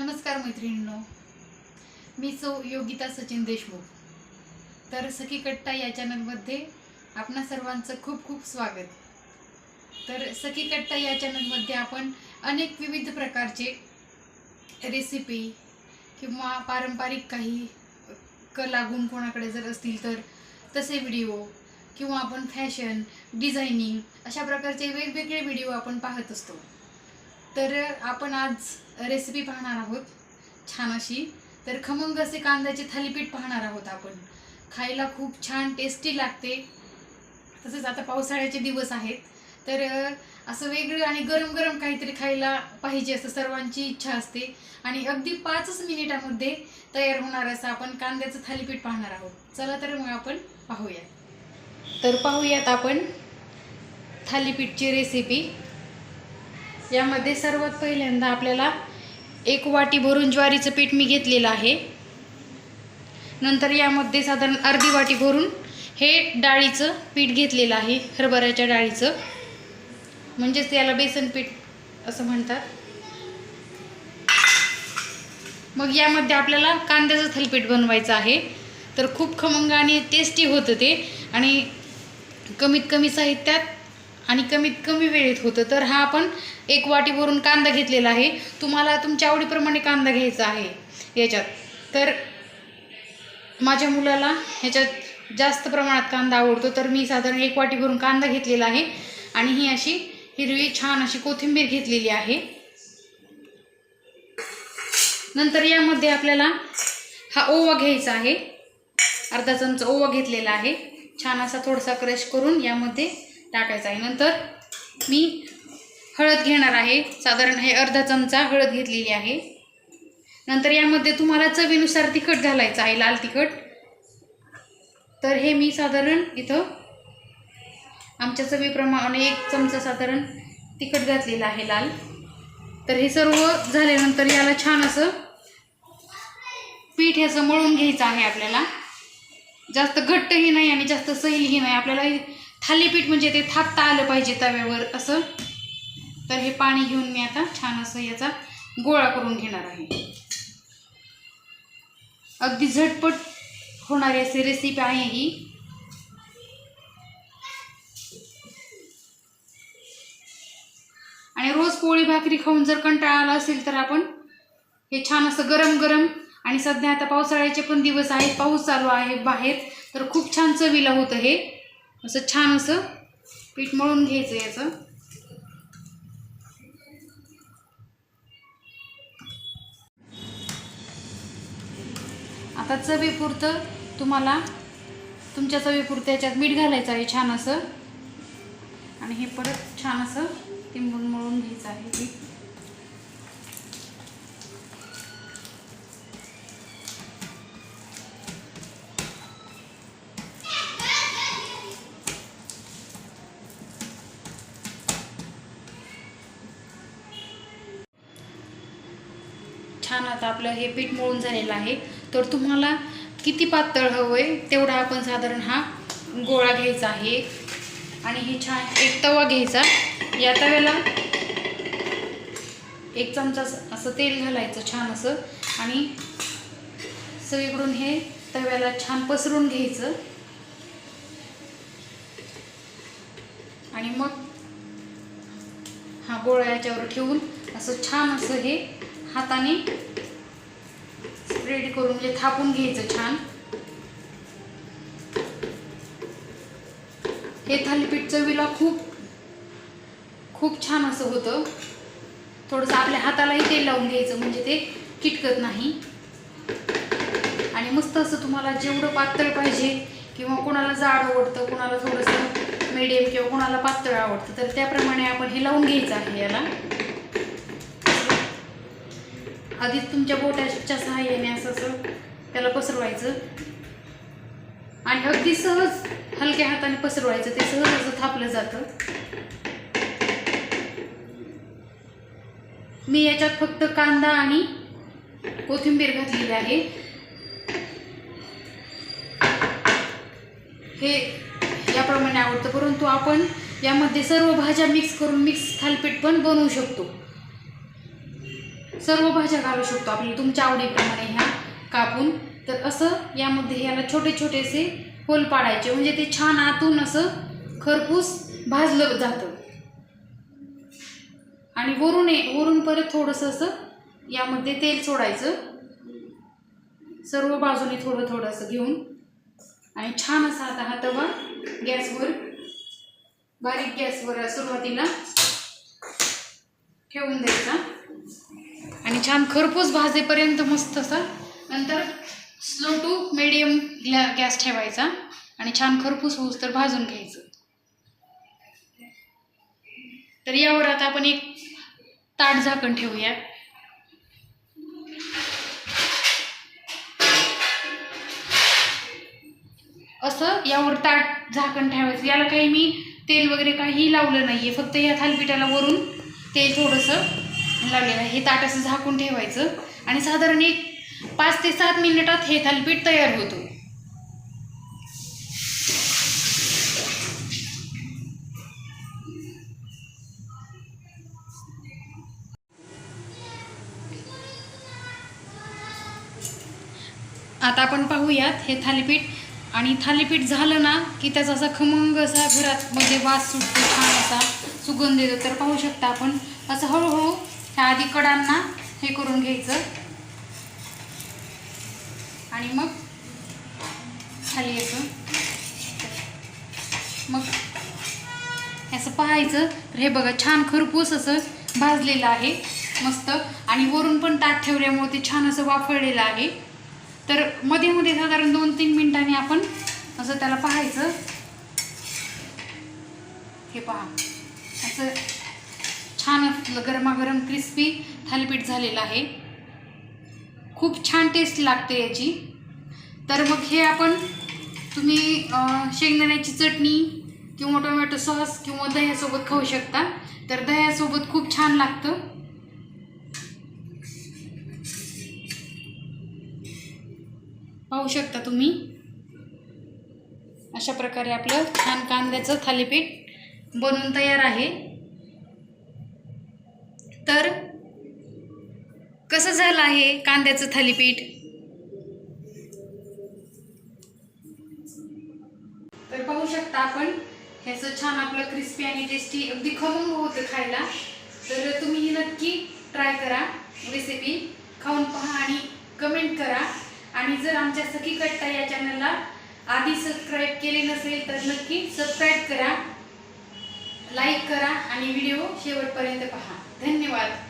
नमस्कार मैत्रिणींनो. मी सौ योगिता सचिन देशमुख. तर सखी कट्टा या चॅनलमध्ये आपणा सर्वांचं खूप खूप स्वागत. तर सखी कट्टा या चॅनलमध्ये आपण अनेक विविध प्रकारचे रेसिपी किंवा पारंपरिक काही कला गुण कोणाकडे जर असतील तर तसे व्हिडिओ किंवा आपण फॅशन डिझायनिंग अशा प्रकारचे वेगवेगळे व्हिडिओ आपण पाहत असतो. तर आपण आज रेसिपी पाहणार आहोत छान अशी. तर खमंग असे कांद्याचे थालीपीठ पाहणार आहोत आपण. खायला खूप छान टेस्टी लागते. तसेच आता पावसाळ्याचे दिवस आहेत. तर असं वेगळं आणि गरम गरम काहीतरी खायला पाहिजे असं सर्वांची इच्छा असते. आणि अगदी पाचच मिनिटामध्ये तयार होणार असं आपण कांद्याचं थालीपीठ पाहणार आहोत. चला तर मग आपण पाहूया. तर पाहूयात आपण थालीपीठची रेसिपी यामध्ये सर्वात पहिल्यांदा आपल्याला एक वाटी भरून ज्वारीचं पीठ मी घेतलेलं आहे. नंतर यामध्ये साधारण अर्धी वाटी भरून हे डाळीचं पीठ घेतलेलं आहे हरभऱ्याच्या डाळीचं. म्हणजेच याला बेसन पीठ असं म्हणतात. मग यामध्ये आपल्याला कांद्याचं थलपीठ बनवायचं आहे. तर खूप खमंग आणि टेस्टी होतं ते. आणि कमीत कमी साहित्यात आणि कमीत कमी वेळेत होतं. तर हा आपण एक वाटी भरून कांदा घेतलेला आहे. तुम्हाला तुमच्या आवडीप्रमाणे कांदा घ्यायचा आहे याच्यात. तर माझ्या मुलाला ह्याच्यात जास्त प्रमाणात कांदा आवडतो. तर मी साधारण एक वाटी भरून कांदा घेतलेला आहे. आणि ही अशी हिरवी छान अशी कोथिंबीर घेतलेली आहे. नंतर यामध्ये आपल्याला हा ओवा घ्यायचा आहे. अर्धा चमचा ओवा घेतलेला आहे. छान असा थोडासा क्रश करून यामध्ये टाकायचा आहे. नंतर मी हळद घेणार आहे. साधारण हे अर्धा चमचा हळद घेतलेली आहे. नंतर यामध्ये तुम्हाला चवीनुसार तिखट घालायचं आहे लाल तिखट. तर हे मी साधारण इथं आमच्या चवीप्रमाणे एक चमचा साधारण तिखट घातलेलं आहे लाल. तर हे सर्व झाल्यानंतर याला छान असं पीठ ह्याचं मळून घ्यायचं आहे आपल्याला. जास्त घट्टही नाही आणि जास्त सैलही नाही. आपल्याला थालीपीठ म्हणजे ते थापता आलं पाहिजे तव्यावर असं. तर हे पाणी घेऊन मी आता छान असं याचा गोळा करून घेणार आहे. अगदी झटपट होणारी अशी रेसिपी आहे ही. आणि रोज पोळी भाकरी खाऊन जर कंटाळा आला असेल तर आपण हे छान असं गरम गरम आणि सध्या आता पावसाळ्याचे पण दिवस आहेत पाऊस चालू आहे बाहेर तर खूप छान चवीला होतं हे. असं छान असं पीठ मळून घ्यायचं याचं. आता चवीपुरतं तुम्हाला तुमच्या चवीपुरतं याच्यात मीठ घालायचं आहे छान असं. आणि हे परत छान असं तिंबून मळून घ्यायचं आहे. पीठ छान आता आपलं हे पीठ मळून झालेलं आहे. तर तुम्हाला किती पातळ हवं आहे तेवढा आपण साधारण हा गोळा घ्यायचा आहे. आणि हे छान एक तवा घ्यायचा. या तव्याला एक चमचा असं- असं तेल घालायचं छान असं. आणि सगळीकडून हे तव्याला छान पसरून घ्यायचं. आणि मग हा गोळा याच्यावर ठेवून असं छान असं हे हाताने स्प्रेड करून म्हणजे थापून घ्यायचं छान. हे थालीपीठ चवीला खूप खूप छान असं होतं. थोडंसं आपल्या हातालाही तेल लावून घ्यायचं म्हणजे ते किटकत नाही. आणि मस्त असं तुम्हाला जेवढं पातळ पाहिजे किंवा कोणाला जाड आवडतं कोणाला थोडंसं मीडियम किंवा कोणाला पातळ आवडतं तर त्याप्रमाणे आपण हे लावून घ्यायचं आहे याला. आधीच तुमच्या बोटाच्या सहाय्याने असं असं त्याला पसरवायचं. आणि अगदी सहज हलक्या हाताने पसरवायचं ते सहज असं थापलं जातं. मी याच्यात फक्त कांदा आणि कोथिंबीर घातलेली आहे. हे याप्रमाणे आवडतं परंतु आपण यामध्ये सर्व भाज्या मिक्स करून मिक्स थालपीठ पण बनवू शकतो. सर्व भाज्या घालू शकतो आपल्या तुमच्या आवडीप्रमाणे ह्या कापून. तर असं यामध्ये ह्याला छोटे छोटेसे होल पाडायचे. म्हणजे ते छान आतून असं खरपूस भाजलं जातं. आणि वरून ये वरून परत थोडंसं असं यामध्ये तेल सोडायचं. सर्व बाजूने थोडं थोडंसं घेऊन. आणि छान असा आता हा तवा गॅसवर बारीक गॅसवर सुरुवातीला ठेवून द्यायचा. आणि छान खरपूस भाजेपर्यंत मस्त असं. नंतर स्लो टू मिडियम गॅस ठेवायचा आणि छान खरपूस होऊस तर भाजून घ्यायचं. तर यावर आता आपण एक ताट झाकण ठेवूया. असं यावर ताट झाकण ठेवायचं. याला काही मी तेल वगैरे काही लावलं नाही आहे फक्त या थालपिठाला वरून तेल थोडंसं लावलेलं आहे हे ताट असं झाकून ठेवायचं आणि साधारण एक पाच ते सात मिनिटात हे थालपीठ तयार होतं. आता आपण पाहूयात हे थालीपीठ आणि थालीपीठ झालं ना की त्याचा असा खमंग असा घरात मध्ये वास सुटतो छान असा सुगंध येतो. तर पाहू शकता आपण असं हळूहळू ह्या आधी कडांना हे करून घ्यायचं. आणि मग खाली येतं मग असं पाहायचं. तर हे बघा छान खरपूस असं भाजलेलं आहे. मस्त. आणि वरून पण ताट ठेवल्यामुळे ते छान असं वाफळलेलं आहे. तर मध्ये मध्ये साधारण दोन तीन मिनिटांनी आपण असं त्याला पाहायचं. हे पहा. असं छान असलं गरमागरम क्रिस्पी थालीपीठ झालेलं आहे. खूप छान टेस्ट लागते याची. तर मग हे आपण तुम्ही शेंगदाण्याची चटणी किंवा टोमॅटो सॉस किंवा दह्यासोबत खाऊ शकता. तर दह्यासोबत खूप छान लागतं. पाहू शकता तुम्ही? अशा प्रकारे आपलं छान कांद्याचं थालीपीठ बनवून तयार आहे तर कसं झालं आहे कांद्याचं थालीपीठ? तर पाहू शकता आपण ह्याचं छान आपलं क्रिस्पी आणि टेस्टी अगदी खमंग होतं खायला. तर तुम्ही ही नक्की ट्राय करा. रेसिपी खाऊन पहा आणि कमेंट करा. आणि जर आमच्या सखी कट्टा या चॅनलला आधी सबस्क्राईब केले नसेल तर नक्की सबस्क्राईब करा. लाईक करा आणि व्हिडिओ शेवटपर्यंत पहा. धन्यवाद.